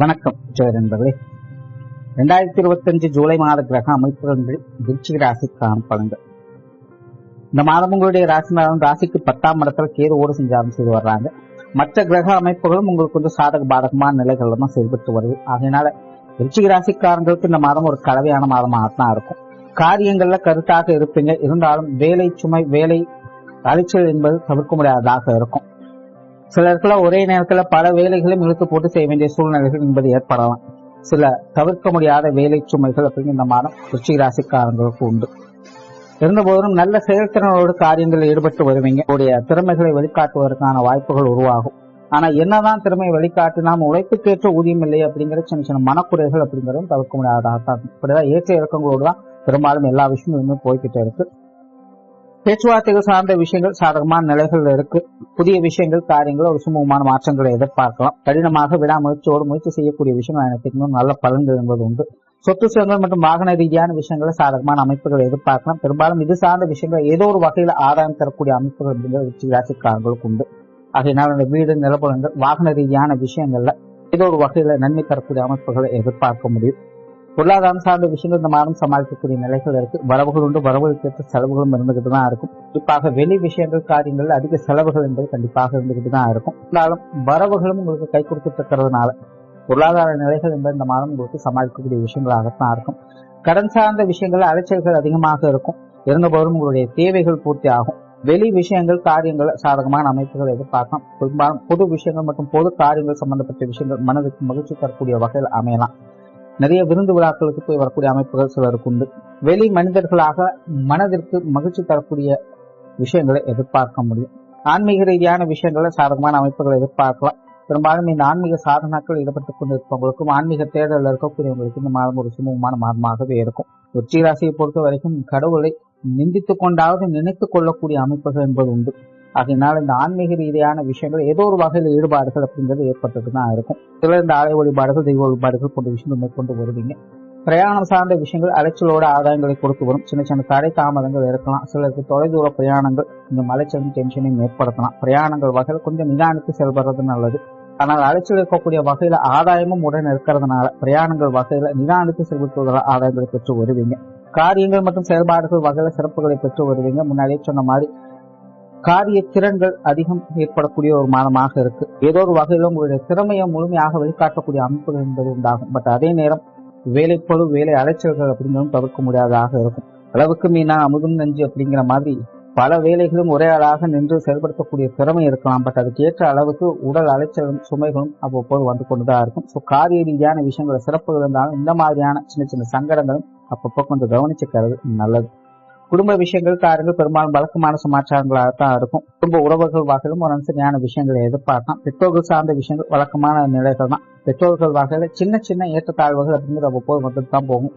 வணக்கம் ஜோர் நண்பர்களே. ரெண்டாயிரத்தி இருபத்தஞ்சு ஜூலை மாத கிரக அமைப்புகள் விருச்சிக ராசிக்கான பலன்கள். இந்த மாதம் உங்களுடைய ராசினாலும் ராசிக்கு பத்தாம் இடத்துல கேது ஓடு செஞ்சாலும் செய்து வர்றாங்க. மற்ற கிரக அமைப்புகளும் உங்களுக்கு கொஞ்சம் சாதக பாதகமான நிலைகள் தான் செயல்பட்டு வருது. அதனால விருச்சிக ராசிக்காரங்களுக்கு இந்த மாதம் ஒரு கலவையான மாதமாக தான் இருக்கும். காரியங்கள்ல கருத்தாக இருப்பீங்க. இருந்தாலும் வேலை சுமை வேலை அலைச்சல் என்பது தவிர்க்க முடியாததாக இருக்கும். சிலருக்குள்ள ஒரே நேரத்துல பல வேலைகளையும் இழுத்து போட்டு செய்ய வேண்டிய சூழ்நிலைகள் என்பது ஏற்படலாம். சில தவிர்க்க முடியாத வேலை சுமைகள் அப்படிங்கிற இந்த மாதம் ருச்சி ராசிக்காரங்களுக்கு உண்டு. இருந்தபோதும் நல்ல செயல்திறனோடு காரியங்களில் ஈடுபட்டு வருவீங்க. உடைய திறமைகளை வெளிக்காட்டுவதற்கான வாய்ப்புகள் உருவாகும். ஆனா என்னதான் திறமையை வெளிக்காட்டி நாம் உழைப்புக்கேற்ற ஊதியம் இல்லை அப்படிங்கிற சின்ன சின்ன மனக்குறைகள் அப்படிங்கிறதும் தவிர்க்க முடியாததாக தான் இப்படிதான் ஏற்ற இறக்கங்களோடு தான் பெரும்பாலும் எல்லா விஷயமும் போய்கிட்டே இருக்கு. பேச்சுவார்த்தைகள் சார்ந்த விஷயங்கள் சாதகமான நிலைகள் இருக்கு. புதிய விஷயங்கள் காரியங்கள் ஒரு சுமூகமான மாற்றங்களை எதிர்பார்க்கலாம். கடினமாக விடாமுயற்சியோடு முயற்சி செய்யக்கூடிய விஷயங்கள் அனைத்துக்கும் நல்ல பலன்கள் என்பது உண்டு. சொத்து சுகங்கள் மற்றும் வாகன ரீதியான விஷயங்களை சாதகமான அமைப்புகளை எதிர்பார்க்கலாம். பெரும்பாலும் இது சார்ந்த விஷயங்கள் ஏதோ ஒரு வகையில் ஆதாயம் தரக்கூடிய அமைப்புகள் அப்படிங்கிற வெற்றி ராசிக்காரர்களுக்கு உண்டு. ஆகையினால் அந்த வீடு நிலப்பலங்கள் வாகன ரீதியான விஷயங்கள்ல ஏதோ ஒரு வகையில நன்மை தரக்கூடிய அமைப்புகளை எதிர்பார்க்க முடியும். பொருளாதாரம் சார்ந்த விஷயங்கள் இந்த மாதம் சமாளிக்கக்கூடிய நிலைகள் இருக்கு. வரவுகள் உண்டு. வரவுகளுக்கு ஏற்ற செலவுகளும் இருந்துகிட்டு தான் இருக்கும். குறிப்பாக வெளி விஷயங்கள் காரியங்கள் அதிக செலவுகள் என்பது கண்டிப்பாக இருந்துகிட்டு தான் இருக்கும். இருந்தாலும் வரவுகளும் உங்களுக்கு கை கொடுத்துட்டு பொருளாதார நிலைகள் என்பது இந்த மாதம் உங்களுக்கு சமாளிக்கக்கூடிய விஷயங்களாகத்தான் இருக்கும். கடன் சார்ந்த விஷயங்கள் அலைச்சல்கள் அதிகமாக இருக்கும். இருந்தபோதும் உங்களுடைய தேவைகள் பூர்த்தி ஆகும். வெளி விஷயங்கள் காரியங்கள் சாதகமான அமைப்புகள் எதிர்பார்க்கலாம். பெரும்பாலும் பொது விஷயங்கள் மற்றும் பொது காரியங்கள் சம்பந்தப்பட்ட விஷயங்கள் மனதுக்கு மகிழ்ச்சி தரக்கூடிய வகையில் அமையலாம். நிறைய விருந்து விழாக்களுக்கு போய் வரக்கூடிய அமைப்புகள் சிலருக்கு உண்டு. வெளி மனிதர்களாக மனதிற்கு மகிழ்ச்சி தரக்கூடிய விஷயங்களை எதிர்பார்க்க முடியும். ஆன்மீக ரீதியான விஷயங்களை சாதகமான அமைப்புகளை எதிர்பார்க்கலாம். பெரும்பாலும் இந்த ஆன்மீக சாதனாக்கள் ஈடுபட்டுக் கொண்டிருப்பவங்களுக்கும் ஆன்மீக தேடலில் இருக்கக்கூடியவங்களுக்கு இந்த மாதம் ஒரு சுமூகமான மாதமாகவே இருக்கும். வெற்றி ராசியை பொறுத்த வரைக்கும் கடவுளை நிந்தித்துக் கொண்டாவது நினைத்துக் கொள்ளக்கூடிய அமைப்புகள் என்பது உண்டு. அதனால இந்த ஆன்மீக ரீதியான விஷயங்கள் ஏதோ ஒரு வகையில் ஈடுபாடுகள் அப்படிங்கிறது ஏற்பட்டுட்டு தான் இருக்கும். சிலர் இந்த ஆலய வழிபாடுகள் தெய்வ வழிபாடுகள் போன்ற விஷயங்கள் மேற்கொண்டு வருவீங்க. பிரயாணம் சார்ந்த விஷயங்கள் அலைச்சலோட ஆதாயங்களை கொடுத்து வரும். சின்ன சின்ன தடை தாமதங்கள் இருக்கலாம். சிலருக்கு தொலைதூர பிரயாணங்கள் இந்த மலைச்சலும் டென்ஷனையும் ஏற்படுத்தலாம். பிரயாணங்கள் வகையில் கொஞ்சம் நிதானித்து செயல்படுறது நல்லது. ஆனால் அலைச்சல் இருக்கக்கூடிய வகையில ஆதாயமும் உடன் இருக்கிறதுனால பிரயாணங்கள் வகையில நிதானித்து செயல்படுத்துவதால் ஆதாயங்களை பெற்று வருவீங்க. காரியங்கள் மற்றும் செயல்பாடுகள் வகையில சிறப்புகளை பெற்று வருவீங்க. முன்னாடியே சொன்ன மாதிரி காரிய திறன்கள் அதிகம் ஏற்படக்கூடிய ஒரு மாதமாக இருக்கு. ஏதோ ஒரு வகையிலும் உங்களுடைய திறமையை முழுமையாக வெளிக்காட்டக்கூடிய அமைப்புகள் என்பது உண்டாகும். பட் அதே நேரம் வேலைப்பழு வேலை அலைச்சல்கள் அப்படிங்கிறதும் தவிர்க்க முடியாததாக இருக்கும். அளவுக்கு மீனா அமுதும் நெஞ்சு அப்படிங்கிற மாதிரி பல வேலைகளும் ஒரே ஆளாக நின்று செயல்படுத்தக்கூடிய திறமை இருக்கலாம். பட் அதுக்கு ஏற்ற அளவுக்கு உடல் அலைச்சலும் சுமைகளும் அவ்வப்போது வந்து கொண்டுதான் இருக்கும். ஸோ காரிய ரீதியான விஷயங்கள் சிறப்புகள் இருந்தாலும் இந்த மாதிரியான சின்ன சின்ன சங்கடங்களும் அப்பப்போ கொஞ்சம் கவனிச்சுக்கிறது நல்லது. குடும்ப விஷயங்கள் காரணங்கள் பெரும்பாலும் வழக்கமான சமாச்சாரங்களாக தான் இருக்கும். குடும்ப உறவுகள் வகையிலும் ஒரு அனுசரியான விஷயங்களை எதிர்பார்க்கலாம். பெற்றோர்கள் சார்ந்த விஷயங்கள் வழக்கமான நிலைகள் தான் பெற்றோர்கள் வகையில சின்ன சின்ன ஏற்றத்தாழ்வுகள் அப்படிங்கிறது அவ்வப்போது வந்துட்டு தான் போகும்.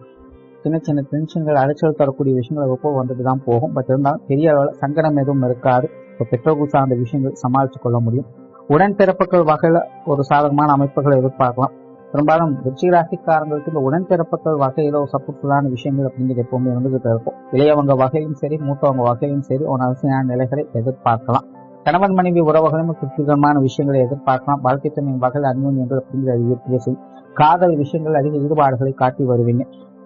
சின்ன சின்ன டென்ஷன்கள் அலைச்சல் தரக்கூடிய விஷயங்கள் அவ்வப்போது வந்துட்டு தான் போகும். பட் இருந்தாலும் பெரிய அளவில் சங்கடம் எதுவும் இருக்காது. இப்போ பெற்றோர்கள் சார்ந்த விஷயங்கள் சமாளித்து கொள்ள முடியும். உடன்பிறப்புகள் வகையில் ஒரு சாதகமான அமைப்புகளை எதிர்பார்க்கலாம். பெரும்பாலும் விருச்சிக ராசிக்காரங்களுக்கு இந்த உடன்பிறப்புகள் வகையில ஒரு சப்போர்ட்ஃபுல்லான விஷயங்கள் அப்படிங்கிறது எப்பவுமே இருந்துகிட்டு இருக்கும். இளையவங்க வகையிலும் சரி மூத்தவங்க வகையிலும் சரி ஒரு அவசியமான நிலைகளை எதிர்பார்க்கலாம். கணவன் மனைவி உறவுகளும் திருப்திகரமான விஷயங்களை எதிர்பார்க்கலாம். வாழ்க்கை துணையின் வகையில் அந்யோன்யங்கள் அப்படிங்கிறது ஈர்ப்பு காதல் விஷயங்கள் அதிக ஈடுபாடுகளை காட்டி வருவீங்க.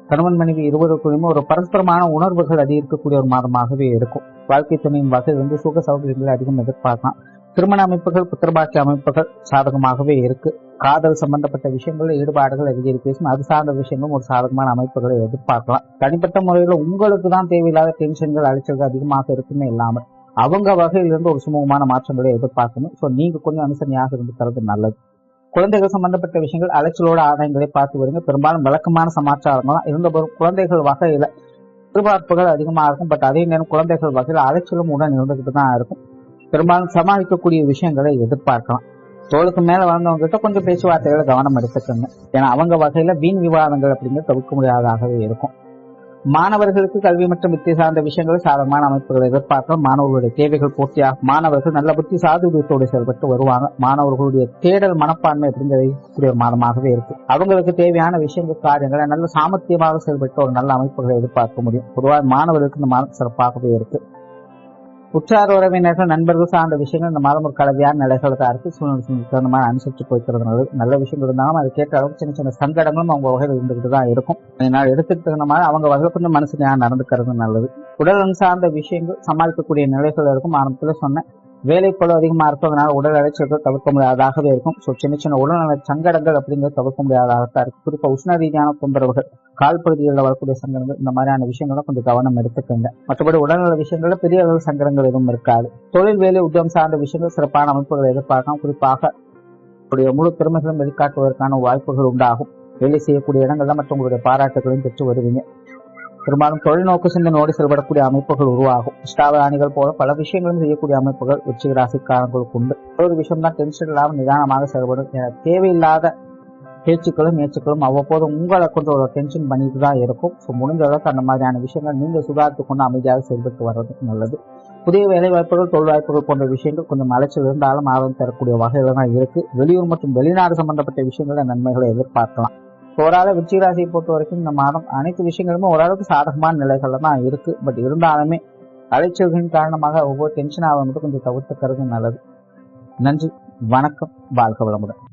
கணவன் மனைவி இருவருக்குள்ளுமே ஒரு பரஸ்பரமான உணர்வுகள் அதிகரிக்கக்கூடிய ஒரு மாதமாகவே இருக்கும். வாழ்க்கை துணையின் வகையில் வந்து சுக சௌகரியங்களை அதிகம் எதிர்பார்க்கலாம். திருமண அமைப்புகள் புத்திரபாக்கிய அமைப்புகள் சாதகமாகவே இருக்கு. காதல் சம்பந்தப்பட்ட விஷயங்களில் ஈடுபாடுகள் அதிகரிக்கும் அது சார்ந்த விஷயங்களும் ஒரு சாதகமான அமைப்புகளை எதிர்பார்க்கலாம். தனிப்பட்ட முறையில் உங்களுக்கு தான் தேவையில்லாத டென்ஷன்கள் அலைச்சல்கள் அதிகமாக இருக்குமே இல்லாமல் அவங்க வகையிலிருந்து ஒரு சுமூகமான மாற்றங்களை எதிர்பார்க்கணும். ஸோ நீங்க கொஞ்சம் அனுசரணையாக இருந்து தரது நல்லது. குழந்தைகள் சம்பந்தப்பட்ட விஷயங்கள் அலைச்சலோட ஆதாயங்களை பார்த்து வருங்க. பெரும்பாலும் விளக்கமான சமாச்சாரங்களாம் இருந்தபோதும் குழந்தைகள் வகையில எதிர்பார்ப்புகள் அதிகமாக இருக்கும். பட் அதே நேரம் குழந்தைகள் வகையில் அலைச்சலும் உடன் இருந்துகிட்டு தான் இருக்கும். பெரும்பாலும் சமாளிக்கக்கூடிய விஷயங்களை எதிர்பார்க்கலாம். தோளுக்கு மேல வளர்ந்தவங்க கிட்ட கொஞ்சம் பேச்சுவார்த்தைகளை கவனம் எடுத்துக்கோங்க. ஏன்னா அவங்க வகையில வீண் விவாதங்கள் அப்படிங்கிறது தவிர்க்க முடியாததாகவே இருக்கும். மாணவர்களுக்கு கல்வி மற்றும் வித்திய சார்ந்த விஷயங்கள் சாதகமான அமைப்புகளை எதிர்பார்க்கலாம் மாணவர்களுடைய தேவைகள் பூர்த்தியாக மாணவர்கள் நல்ல புத்தி சாதுரியத்தோடு செயல்பட்டு வருவாங்க. மாணவர்களுடைய தேடல் மனப்பான்மை அப்படிங்கிறது கூடிய மாதமாகவே இருக்கு. அவங்களுக்கு தேவையான விஷயங்கள் காரியங்களை நல்ல சாமர்த்தியமாக செயல்பட்டு ஒரு நல்ல அமைப்புகளை எதிர்பார்க்க முடியும். பொதுவாக மாணவர்களுக்கு இந்த மாதம் சிறப்பாகவே இருக்கு. உற்றார் உறவினர்கள் நண்பர்கள் சார்ந்த விஷயங்கள் இந்த மாதம் ஒரு கலவையான நிலைகளை தான் இருக்கு. சூழ்நிலை தகுந்த மாதிரி அனுசரிச்சு போய்க்கிறது நல்லது நல்ல விஷயங்கள் இருந்தாலும் அது கேட்ட அளவுக்கு சின்ன சின்ன சங்கடங்களும் அவங்க வகையில் இருந்துகிட்டு தான் இருக்கும். அதனால எடுத்துக்கு மாதிரி அவங்க வகையில் கொஞ்சம் மனசு நான் நடந்துக்கிறது நல்லது. உடல் சார்ந்த விஷயங்கள் சமாளிக்கக்கூடிய நிலைகள் இருக்கும். ஆரம்பத்துல சொன்னேன். வேலை அதிகமாக அதிகமா உடல் அலைச்சல்கள் தவிர்க்க முடியாததாகவே இருக்கும். ஸோ சின்ன சின்ன உடல்நல சங்கடங்கள் அப்படிங்கிறது தவிர்க்க முடியாததாக இருக்கு குறிப்பாக உஷ்ண ரீதியான தொந்தரவுகள் கால் பகுதிகளில் வரக்கூடிய சங்கடங்கள் இந்த மாதிரியான விஷயங்களும் கொஞ்சம் கவனம் எடுத்துக்கோங்க. மற்றபடி உடல்நல விஷயங்கள்ல பெரிய அளவு சங்கடங்கள் எதுவும் இருக்காது. தொழில் வேலை உத்தியம் சார்ந்த விஷயங்கள் சிறப்பான அமைப்புகளை எதிர்பார்க்கலாம். குறிப்பாக உங்களுடைய முழு திறமைகளும் வெளிக்காட்டுவதற்கான வாய்ப்புகள் உண்டாகும். வேலை செய்யக்கூடிய இடங்கள்ல மற்றவங்களுடைய பாராட்டுகளையும் பெற்று வருவீங்க. பெரும்பாலும் தொலைநோக்கு சிந்தனையோடு செயல்படக்கூடிய அமைப்புகள் உருவாகும். இஷ்டாவதானிகள் போல பல விஷயங்களும் செய்யக்கூடிய அமைப்புகள் உச்சிக ராசிக்காரங்களுக்கு உண்டு. ஒரு விஷயம் தான் டென்ஷன் இல்லாமல் நிதானமாக செயல்படும். என தேவையில்லாத பேச்சுக்களும் முயற்சிகளும் அவ்வப்போது உங்களை கொஞ்சம் ஒரு டென்ஷன் பண்ணிட்டு தான் இருக்கும். ஸோ முடிஞ்ச அளவுக்கு அந்த மாதிரியான விஷயங்கள் நீங்கள் சுதாரித்து கொண்டு அமைதியாக செயல்பட்டு வர்றது நல்லது. புதிய வேலை வாய்ப்புகள் தொழில் வாய்ப்புகள் போன்ற விஷயங்கள் கொஞ்சம் அலைச்சல் இருந்தாலும் ஆர்வம் தரக்கூடிய வகையில தான் இருக்கு. வெளியூர் மற்றும் வெளிநாடு சம்பந்தப்பட்ட விஷயங்கள நன்மைகளை எதிர்பார்க்கலாம். ஓராள விருச்சிகராசியை பொறுத்த வரைக்கும் இந்த மாதம் அனைத்து விஷயங்களுமே ஓரளவுக்கு சாதகமான நிலைகள்ல தான் இருக்கு. பட் இருந்தாலுமே அலைச்சல்களின் காரணமாக ஒவ்வொரு டென்ஷன் ஆக மட்டும் கொஞ்சம் தவிர்த்துக்கிறது நல்லது. நன்றி. வணக்கம். வாழ்க வளமுடன்.